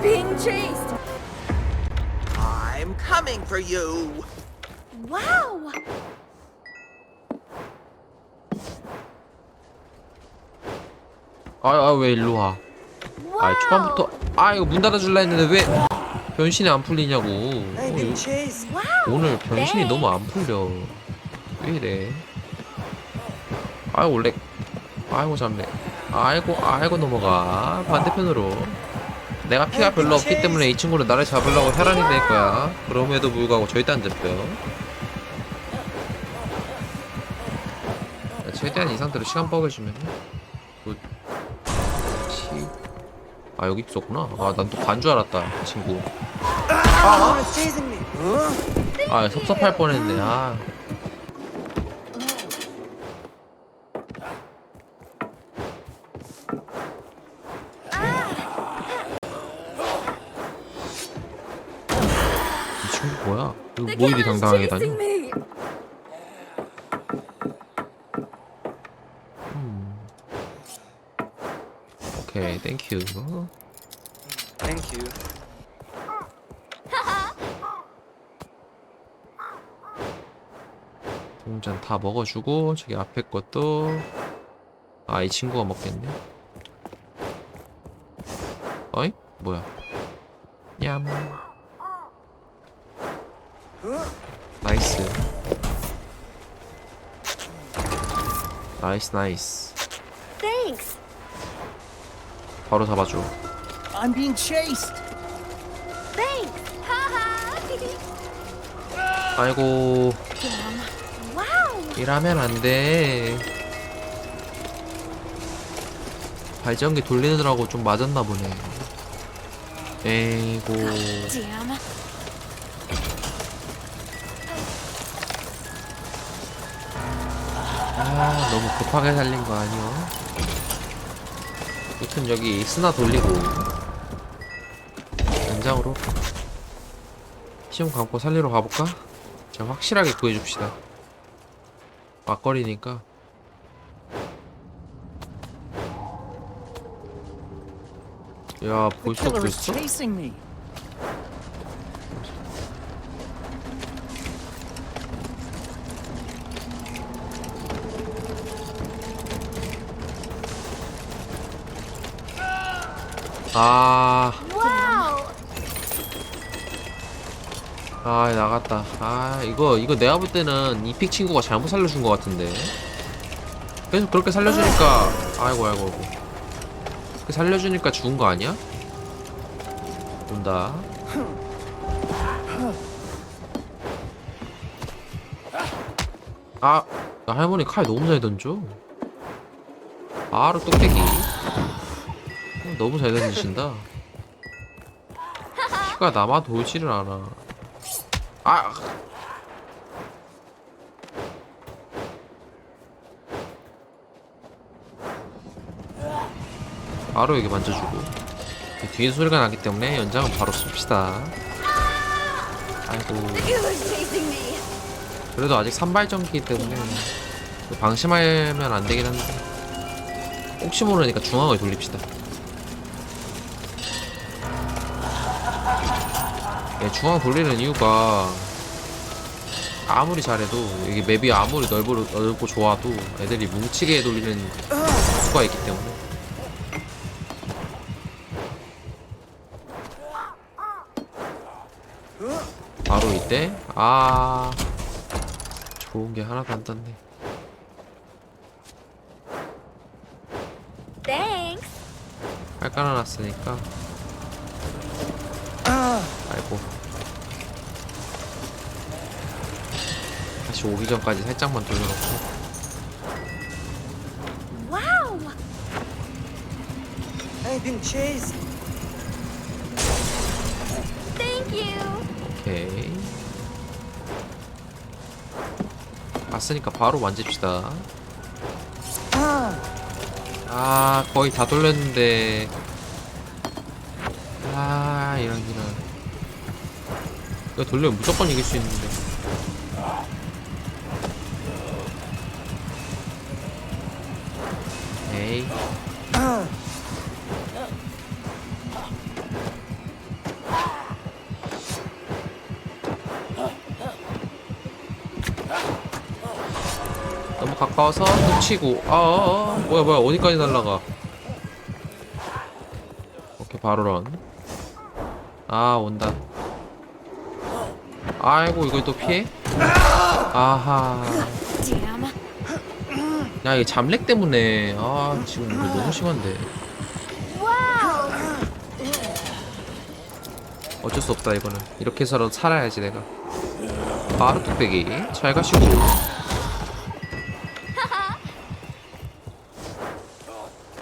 I'm being chased. I'm coming for you. Wow. 아 왜 일로 와? 아. 초반부터 아 이거 문 닫아줄라 했는데 왜 변신이 안 풀리냐고. 어, chased. Wow. 오늘 변신이 네. 너무 안 풀려. 왜 이래? 아이고 원래 아이고 잡네. 아이고 아이고 넘어가 반대편으로. 내가 피가 별로 없기 때문에 이 친구는 나를 잡으려고 혈안이 될 거야. 그럼에도 불구하고 절대 안 잡혀. 최대한 이 상태로 시간 뻑을 주면 굿. 치. 아 여기 있었구나. 아 난 또 간 줄 알았다 그 친구. Me. Huh? 아 섭섭할 뻔했네. 아. The 뭐 이리 killer's 당당하게 다녀? chasing me. 오케이, 땡큐. Thank you. 동전 다 먹어주고 저기 앞에 것도 아 이 친구가 먹겠네. 어이? 뭐야? 냠. 나이스. 나이스 나이스. Thanks. 바로 잡아줘. I'm being chased. Thanks. Haha. 아이고. Wow. 이러면 안 돼. 발전기 돌리느라고 좀 맞았나 보네. 에이고. Damn. 아 너무 급하게 살린 거 아니요? 무튼 여기 스나 돌리고 연장으로 시험 감고 살리러 가볼까? 자 확실하게 구해줍시다 막거리니까 야 벌써 벌 아... 아 나갔다. 아 이거 이거 내가 볼 때는 이 픽 친구가 잘못 살려준 것 같은데. 계속 그렇게 살려주니까 아이고 아이고 아이고. 그렇게 살려주니까 죽은 거 아니야? 온다. 아 나 할머니 칼 너무 잘 던져. 바로 뚝배기. 어, 너무 잘 던지신다. 피가 남아 돌지를 않아. 아! 바로 여기 만져주고. 뒤에 소리가 나기 때문에 연장은 바로 쏩시다. 아이고. 그래도 아직 산발전기이기 때문에 방심하면 안 되긴 한데. 혹시 모르니까 중앙을 돌립시다 예, 중앙 돌리는 이유가 아무리 잘해도 이게 맵이 아무리 넓고, 넓고 좋아도 애들이 뭉치게 돌리는 수가 있기 때문에. 바로 이때? 아 좋은 게 하나도 안 떴네. Thanks. 팔 깔아놨으니까 Ah, 아이고 다시 오기 전까지 살짝만 돌려놓고. I'm being chased. Thank you. 오케이. 왔으니까 바로 만집시다. Ah, 아 거의 다 돌렸는데. 아 이런 이런. 이거 돌리면 무조건 이길 수 있는데 오케이. 너무 가까워서 놓치고. 아, 아, 아. 뭐야 뭐야. 어디까지 날라가? 오케이 바로 런아 온다. 아이고 이걸 또 피해? 아하. 아, 야 이게 잠렉 때문에. 아 지금 이거 너무 심한데. 어쩔 수 없다 이거는. 이렇게 해서라도 살아야지 내가. 바로 뚝배기. 잘 가시고.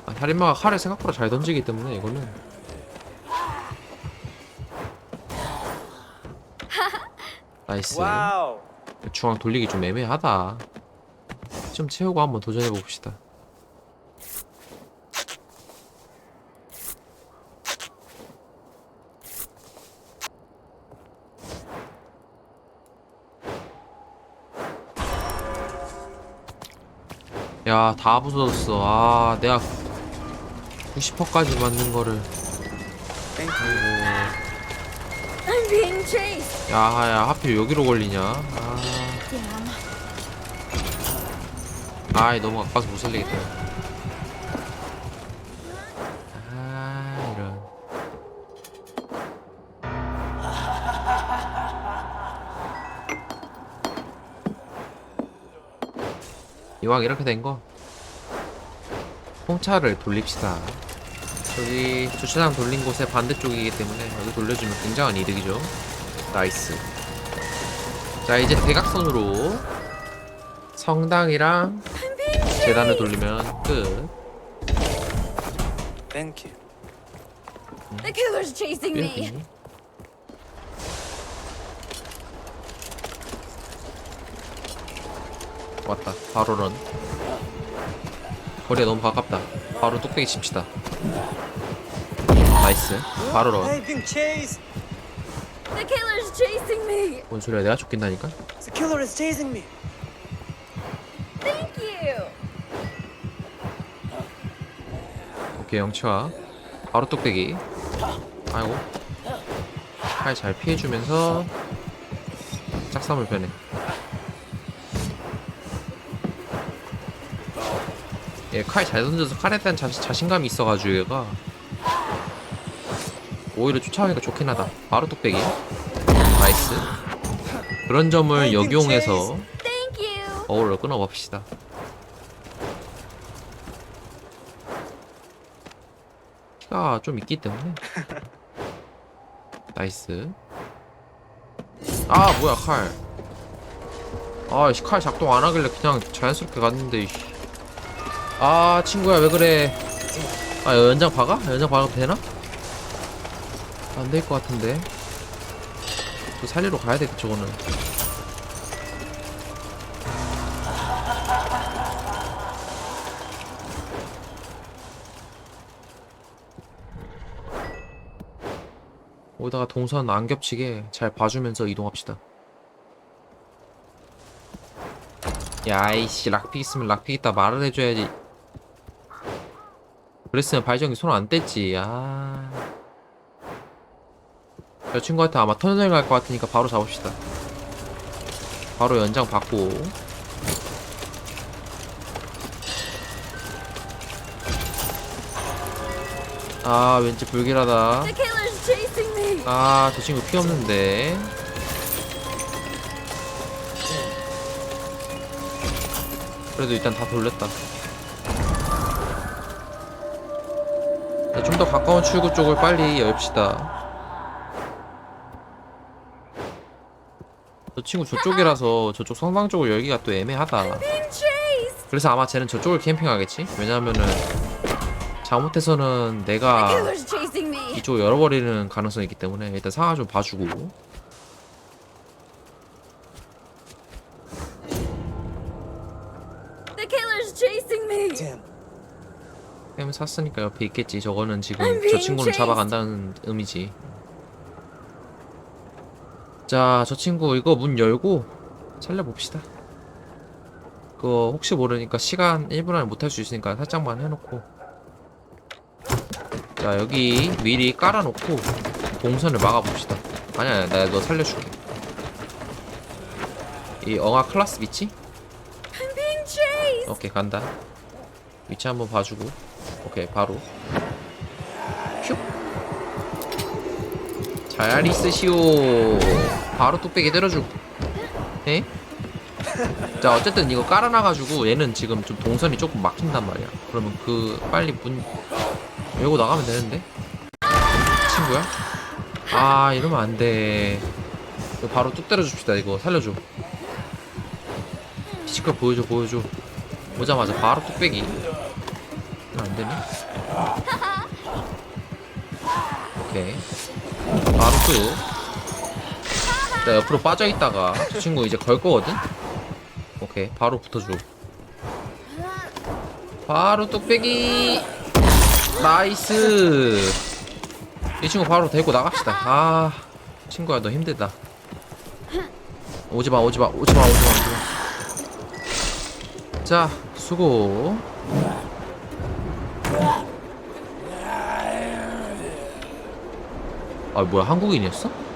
아, 살인마가 칼을 생각보다 잘 던지기 때문에 이거는. 나이스. 중앙 돌리기 좀 애매하다 좀 채우고 한번 도전해 봅시다. 야 다 부서졌어. 아 내가 90%까지 맞는 거를. 아이고. being chased. 야야 하필 여기로 걸리냐? 아 아이 너무 아파서 못 살리겠다. 아 이런. 이왕 이렇게 된 거 홍차를 돌립시다. 저기 주차장 돌린 곳의 반대쪽이기 때문에 여기 돌려주면 굉장한 이득이죠. 나이스. 자 이제 대각선으로 성당이랑 재단을 돌리면 끝. 땡큐. The killer's chasing me. 이렇게. 왔다. 바로 런. 거리가 너무 가깝다. 바로 뚝배기 칩시다. 나이스. 바로 런. Hey, being chased. The killer's chasing me. 뭔 소리야? 내가 쫓긴다니까? The killer is chasing me. 오케이 영치와 바로 뚝배기. 아이고. 칼 잘 피해주면서 짝삼을 빼네. 얘칼 잘 던져서 칼에 대한 자, 자신감이 있어가지고 얘가 오히려 쫓아가기가 좋긴 하다. 바로 뚝배기. 나이스. 그런 점을 역용해서. 어우를 끊어봅시다. 키가 좀 있기 때문에. 나이스. 아 뭐야 칼. 아씨 칼 작동 안 하길래 그냥 자연스럽게 갔는데. 이씨. 아 친구야 왜 그래? 아 연장 박아? 연장 박아도 되나? 안 될 것 같은데. 또 살리러 가야 돼 저거는. 오다가 동선 안 겹치게 잘 봐주면서 이동합시다. 야이씨 락픽 있으면 락픽 있다 말을 해줘야지. 그랬으면 발전기 손안 뗐지. 아. 저 친구한테 아마 터널 갈 것 같으니까 바로 잡읍시다. 바로 연장 받고. 아 왠지 불길하다. Chasing me. 아, 저 친구 피 없는데. 그래도 일단 다 돌렸다. 좀 더 가까운 출구 쪽을 빨리 엽시다. 저 친구 저쪽이라서 저쪽 성당 쪽을 열기가 또 애매하다. Being chased. 그래서 아마 쟤는 저쪽을 캠핑하겠지? 왜냐면은 잘못해서는 내가 killer's chasing me. 이쪽 열어버리는 가능성이 있기 때문에 일단 상황 좀 봐주고 The killer's chasing me. Damn. 템 샀으니까 옆에 있겠지 저거는 지금 저 chased. 잡아간다는 의미지 자 저 친구 이거 문 열고 살려봅시다 그거 혹시 모르니까 시간 1분 안에 못 할 수 있으니까 살짝만 해놓고 자 여기 미리 깔아놓고 동선을 막아봅시다. 아니야 내가 너 살려줄게. 이 엉아 클라스 chased. 오케이 간다. 위치 한번 봐주고. 오케이 바로. 슉잘 있으시오. 바로 뚝배기 때려주고 에? 자 어쨌든 이거 깔아놔가지고 얘는 지금 좀 동선이 조금 막힌단 말이야. 그러면 그 빨리 문 열고 나가면 되는데? 친구야? 아 이러면 안돼. 바로 뚝 때려줍시다 이거. 살려줘. 피지컬 보여줘 보여줘. 오자마자 바로 뚝배기. 안되네? 오케이. 바로 뚝자 옆으로 빠져있다가 저 친구 이제 걸 거거든? 오케이. 바로 붙어줘. 바로 뚝배기 나이스. 이 친구 바로 데리고 나갑시다. 아 친구야 너 힘들다. 오지마 오지마 오지마 오지마 오지마. 자 수고. 아 뭐야 한국인이었어?